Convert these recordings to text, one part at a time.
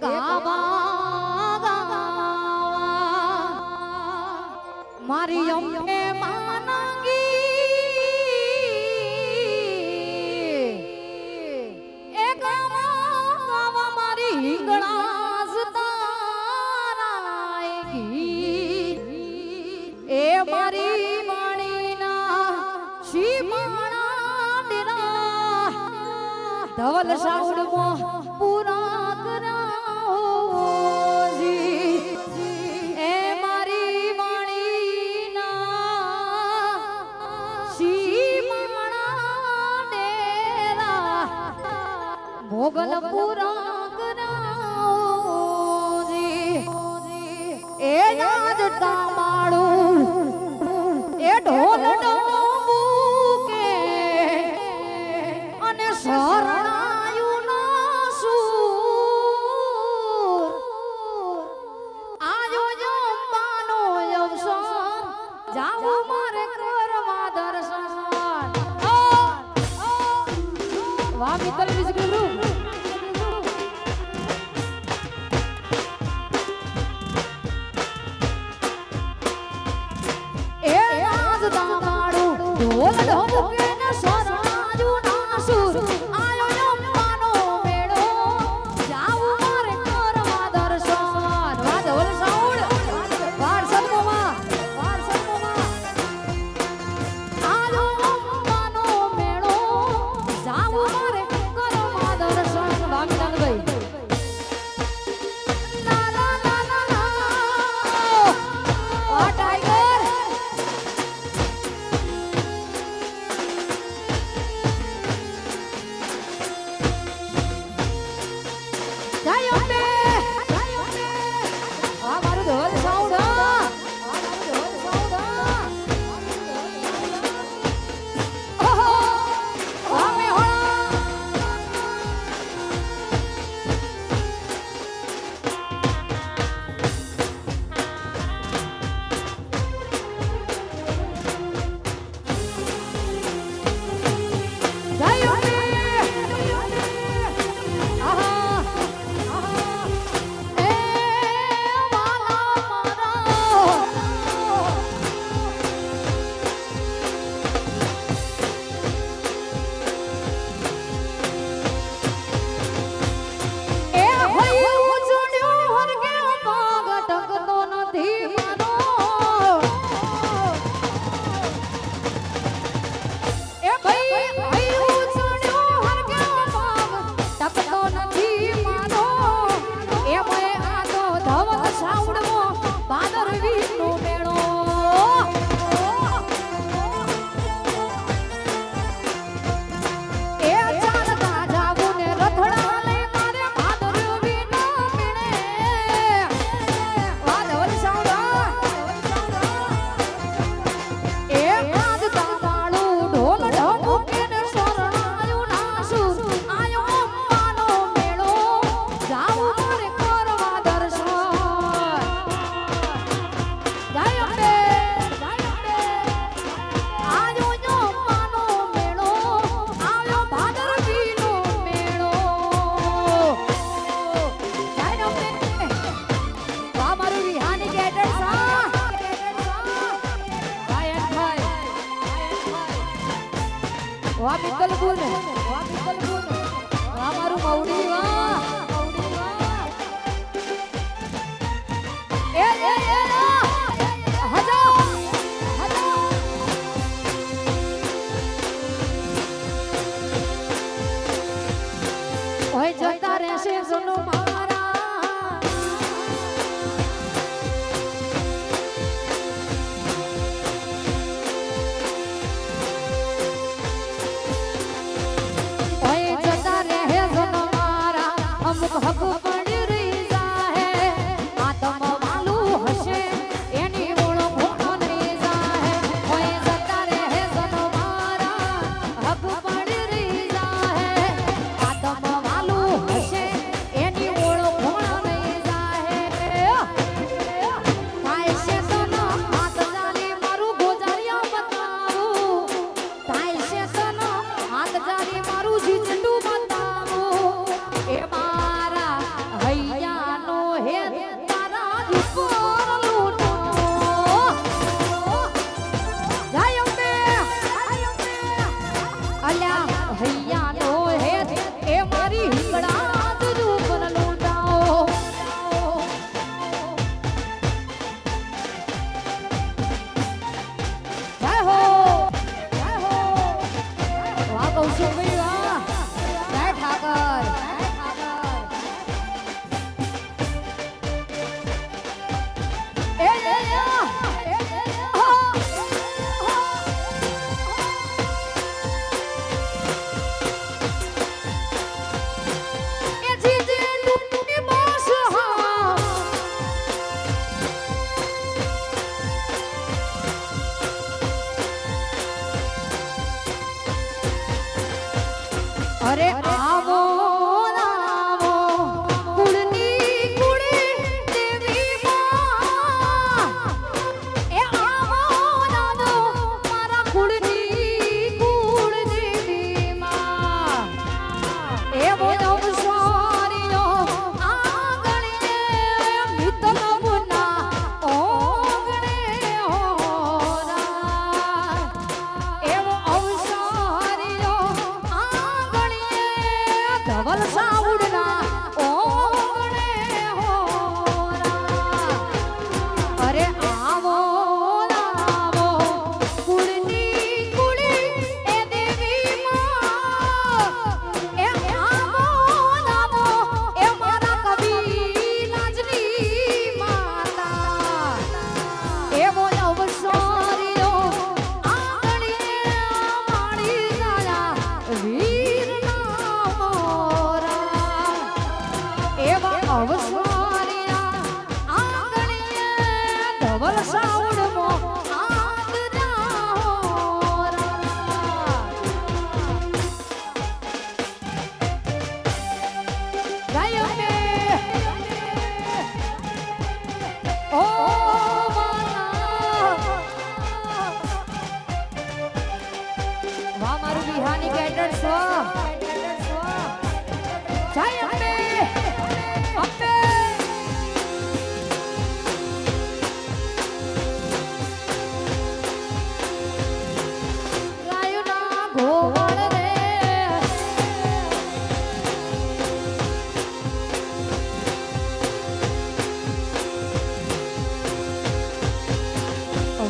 ગાવા મારી અમને માનંગી એ ગાવા ગાવા મારી હિંગળાસ તારાયગી એ મારી વાણીના શિવાણા મોગન પૂરા કરાવો રે એ યાદ તાવ জন্য মা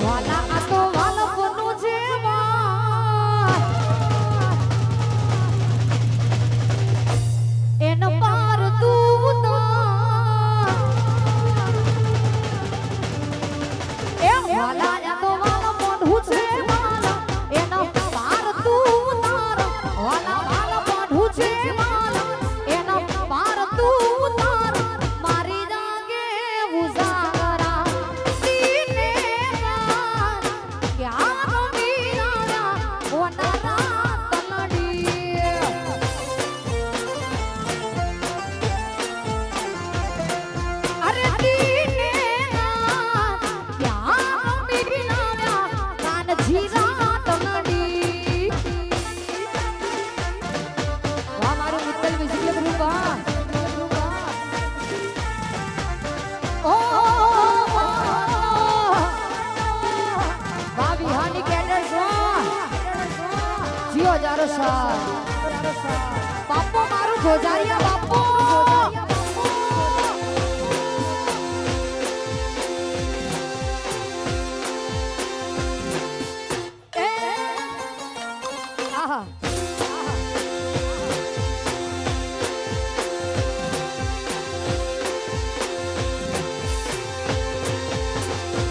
What? બાપો!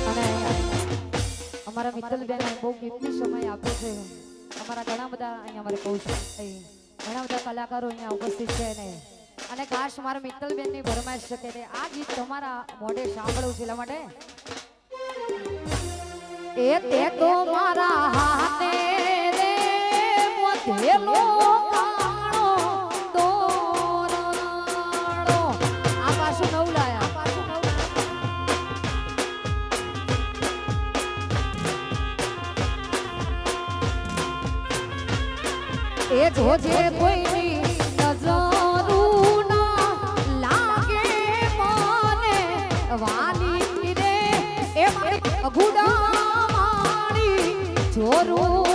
મારું અમારા મિત્તલ બેન બહુ કિંમતી સમય આપ્યો છે. અમારા ઘણા બધા અહીંયા અમારે કહું છું. બધા કલાકારો અહીંયા ઉપસ્થિત છે ને. અને ખાસ મારા મિત્તલબેનની ભરમાઈશ છે કે આ ગીત તમારા મોઢે સાંભળવું છે, એટલા માટે. એ તે તો મારા હાથે રે, મોઢેલો. એ করুন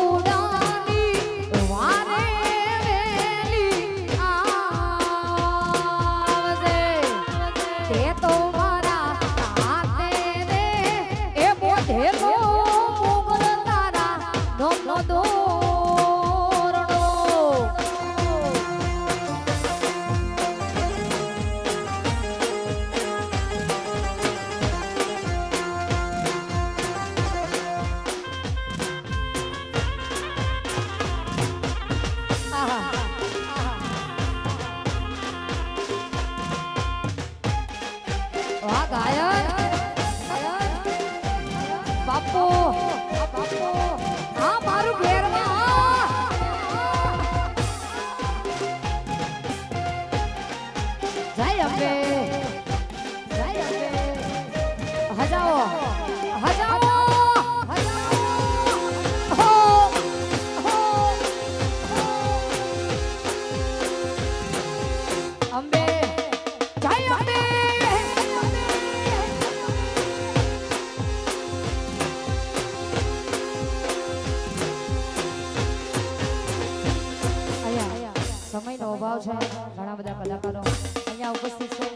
સમયનો છે. ઘણા બધા કલાકારો અહીંયા ઉપસ્થિત છે.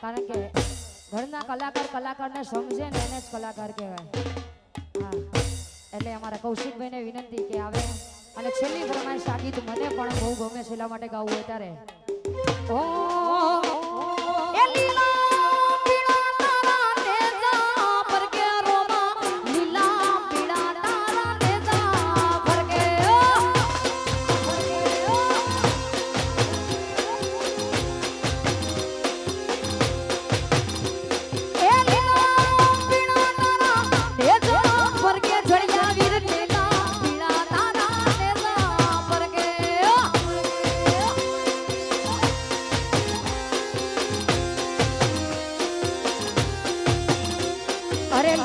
કારણ કે ઘરના કલાકાર કલાકારને સમજે ને એને જ કલાકાર કહેવાય. હા. એટલે અમારા કૌશિકભાઈને વિનંતી કે આવે. અને છેલ્લી ફરમાઈશ આ ગીત મને પણ બહુ ગમે છે, એટલા માટે ગાવું હોય ત્યારે. ઓ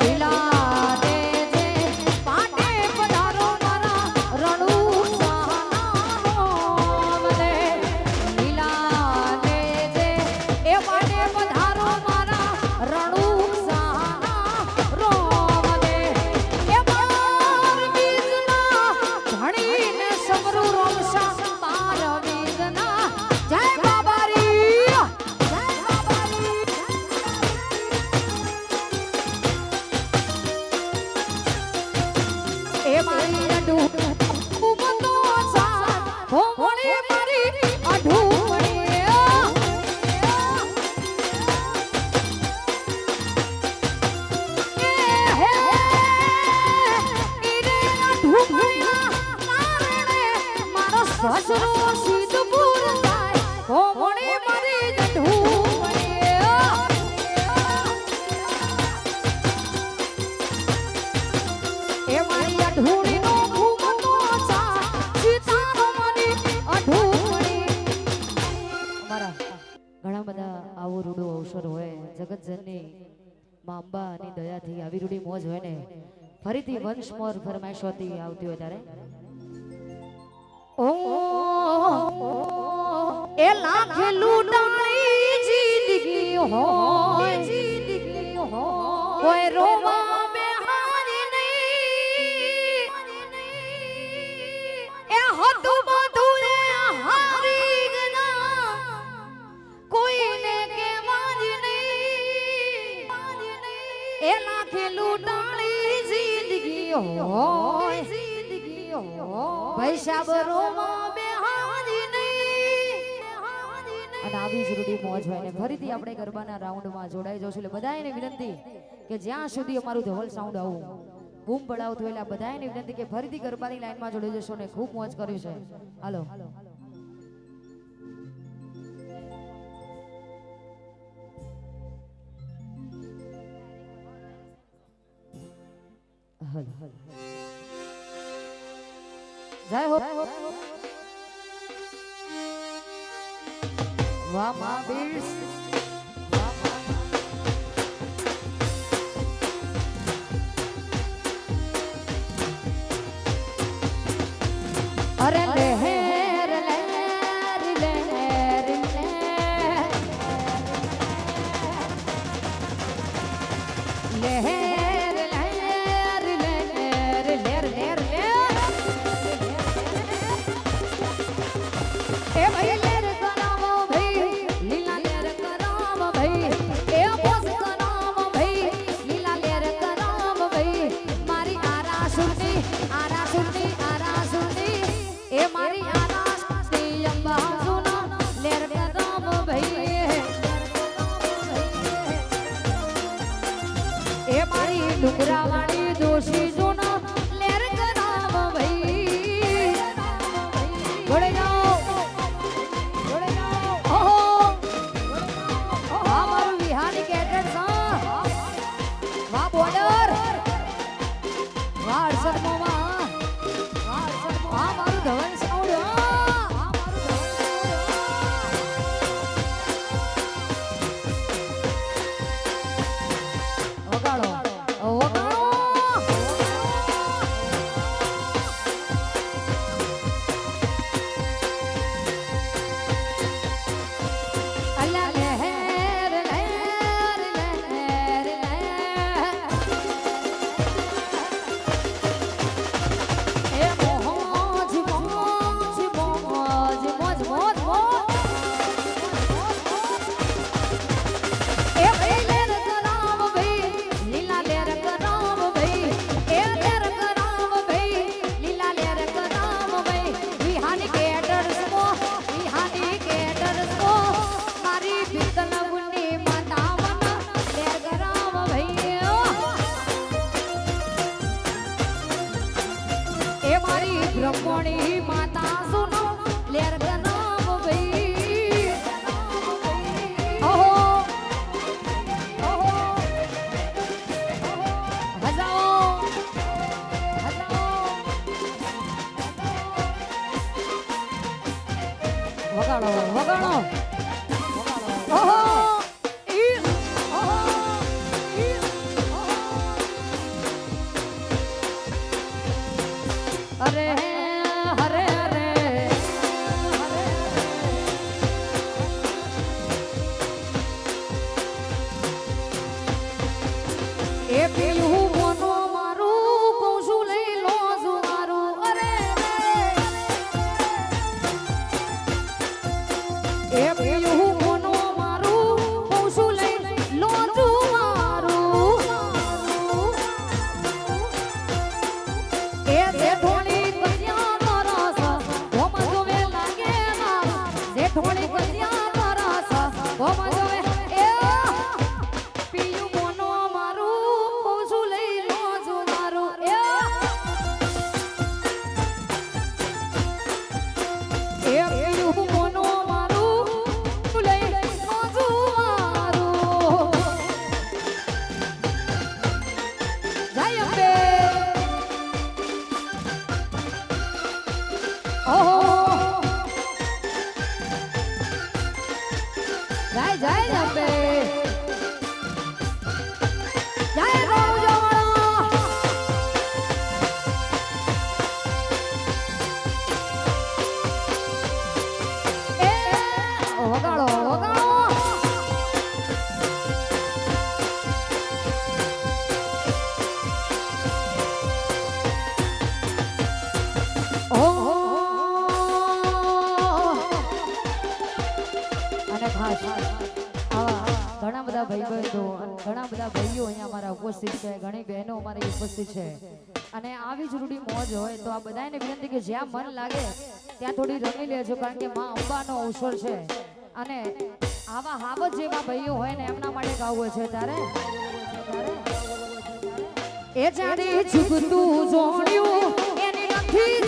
ભીલા મા અંબાની દયાથી આવી રૂડી મોજ હોય ને, ફરીથી વંશ મોર ફરમાઈશોથી આવતી હોય ત્યારે? ઓ એ લાખ લૂંટાણી જિંદગી હોય જિંદગી હોય, કોઈ રોવા બેહારી નહીં. એ હતું બધું એ લાખે લૂંટાણી જિંદગી હોય. જિંદગી હોય પૈસા બરોમાં બેહારી નહીં. અને આવી જ રૂડી મોજ ને ફરીથી આપણે ગરબાના રાઉન્ડમાં જોડાઈ જશું એટલે બધાને વિનંતી કે જ્યાં સુધી અમારું ધોલ સાઉન્ડ આવું, બૂમ પડાવતું એટલે બધાને વિનંતી કે ફરીથી ગરબાની લાઈનમાં જોડાઈ જશો ને ખૂબ મોજ કર્યું છે. હાલો હલ. હલ જય હો. વાહ મા બીર્સ morning, my ઉપસ્થિત છે. અને આવી જ રૂડી મોજ હોય તો આ બધાને વિનંતી કે જ્યાં મન લાગે, ત્યાં થોડી રમી લેજો, કારણ કે માં અંબાનો અવસર છે. અને આવા હાવત જેવા ભાઈઓ હોય ને એમના માટે ગાવું છે. ત્યારે એ જાણે જોડ્યું એને નથી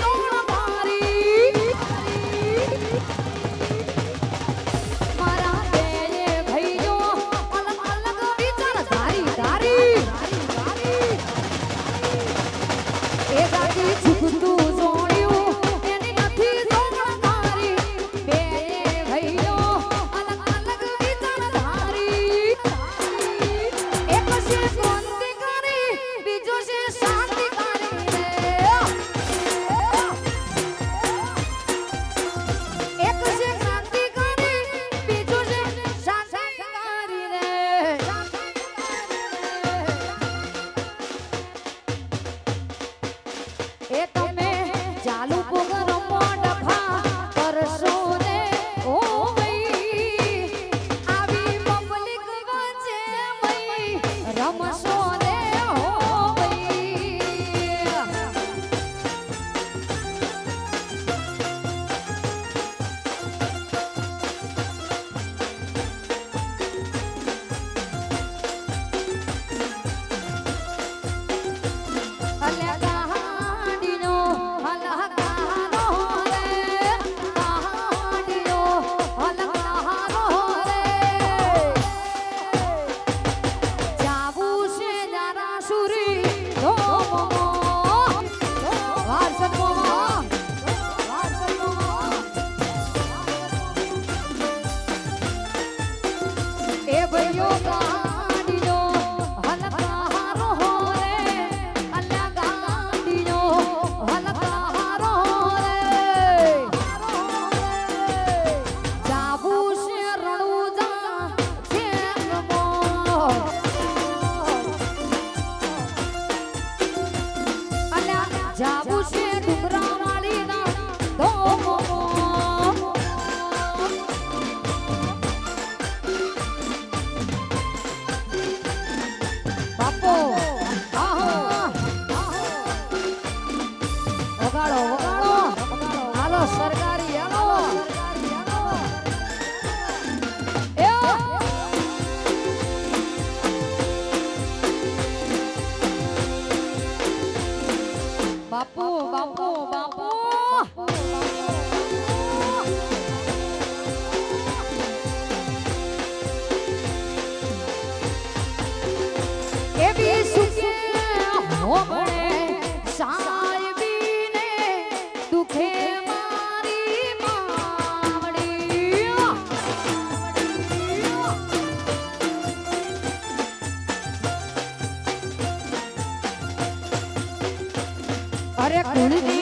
મારા કુળદેવી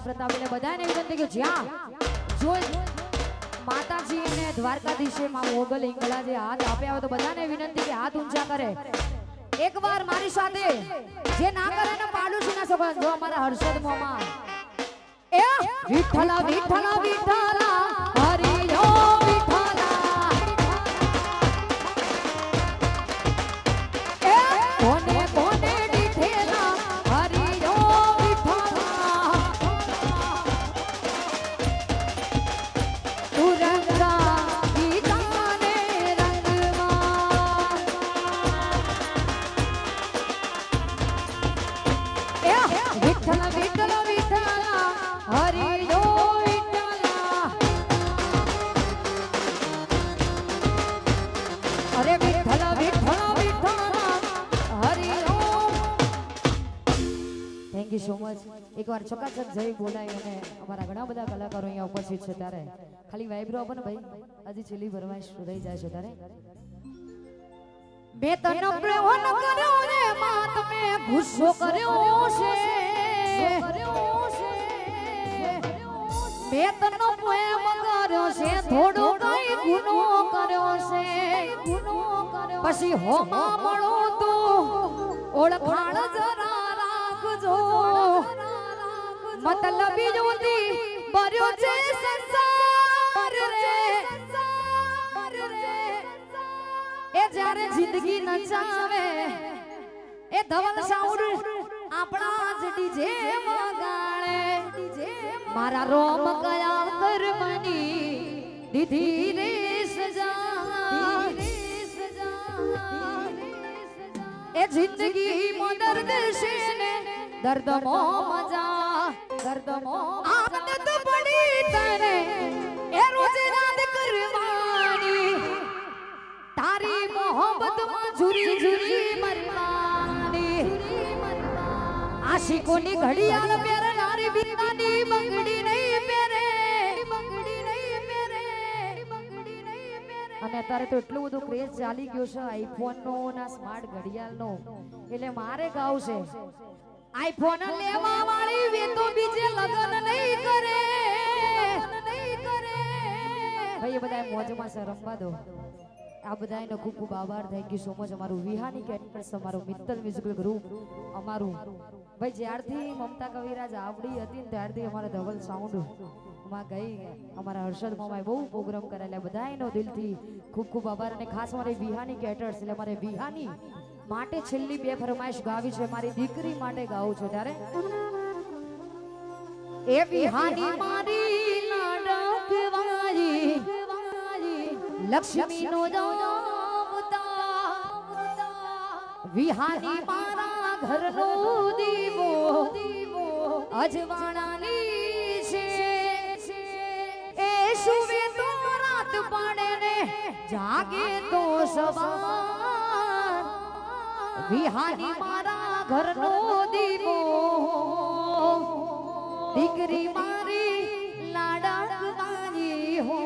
દ્વારકાધીશના પ્રતાપે બધાને વિનંતી કે જ્યાં જો માતાજી અને દ્વારકાધીશે માં મોગલ ઈંગલા જે હાથ આપ્યા હોય તો બધાને વિનંતી કે હાથ ઊંચા કરે. એકવાર મારી સાથે જે ના કરે ને પાડોશી ના છોકરા જો અમારા હર્ષદ મોમાં એ વિઠ્ઠલા વિઠ્ઠલા વિઠ્ઠલા. એકવાર ચકાચક જય બોલાય અને અમારા ઘણા બધા કલાકારો અહીંયા ઉપસ્થિત છે ત્યારે. ખાલી વાઇબ્રો આપો ભાઈ. હજી છેલ્લી ભરવાઈશ રહી જાય છે ત્યારે. મેં તને પ્રેમ કર્યો રે માં તમે ગુસ્સો કર્યો છે. બે તને પ્રેમ કર્યો છે. થોડો કઈ ગુનો કર્યો છે. ગુનો કર્યો પછી હો મળો તો ઓળખાણ જરા રાખજો. મતલબી જોતી બર્યો છે સંસાર રે એ જ્યારે જિંદગી નચાવે એ ધવલ સાઉન્ડ આપણા જ ડીજે વગાડે. મારા રોમ કયા કર્મની દીધી રે સજા. એ જિંદગી મો દર્દ ને દર્દ મો મજા દર્દ મો આદત પડી તને એ રોજ રાત કરવાની. તારી મોહબ્બતમાં ઝુરી ઝુરી મરવાની. આશિકોની ઘડિયાળ પહેરનારી બીવાની બંગડી નહીં પહેરે બંગડી નહીં પહેરે બંગડી નહીં પહેરે. અને અત્યારે તો એટલું બધું ક્રેઝ ચાલી ગયો છે આઈફોન નો ના સ્માર્ટ ઘડિયાળનો. એટલે મારે ગાવ છે આઈફોન લેવા વાળી વે તો બીજે લગન નહીં કરે. ભાઈ બધા મોજમાં છે રમવા દો આ બધાનો ખૂબ ખૂબ આભાર. થેન્ક યુ સો મચ અમારું વિહાની કેટર્સ અમારું મિત્તલ મ્યુઝિકલ ગ્રુપ અમારું. ભાઈ, જ્યારથી મમતા કવિરાજ આવડી હતી ને ત્યારથી અમારા ધવલ સાઉન્ડમાં ગઈ. અમારા હર્ષદ મામાએ બહુ પ્રોગ્રામ કરેલા. બધાનો દિલથી ખૂબ ખૂબ આભાર અને ખાસ મારે વિહાની કેટર્સ એટલે મારે વિહાની માટે છેલ્લી બે ફરમાઈશ ગાવી છે, મારી દીકરી માટે ગાવું છે ત્યારે. એ વિહાની મારી લાડકવારી લક્ષ્મી નો વિહાની મારા ઘરનો દીવો અજવાણાની છે. એ સુવે તો રાત પડે ને જાગે તો સવાર. વિહાની મારા ઘરનો દીવો. દીકરી મારી લાડકવાની હો.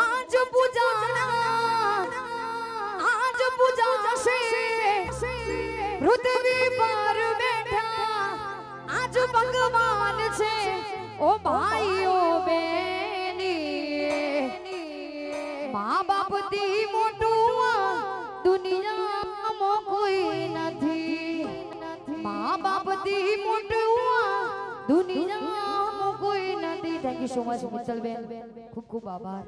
આજ પૂજાના, આજ પૂજાશે પૃથ્વી પર બેઠા આજ ભગવાન છે. ઓ ભાઈઓ બેની. થી મોટું દુનિયામાં કોઈ નથી. થેન્ક યુ સો મચ મિત્તલબેન. ખૂબ ખૂબ આભાર.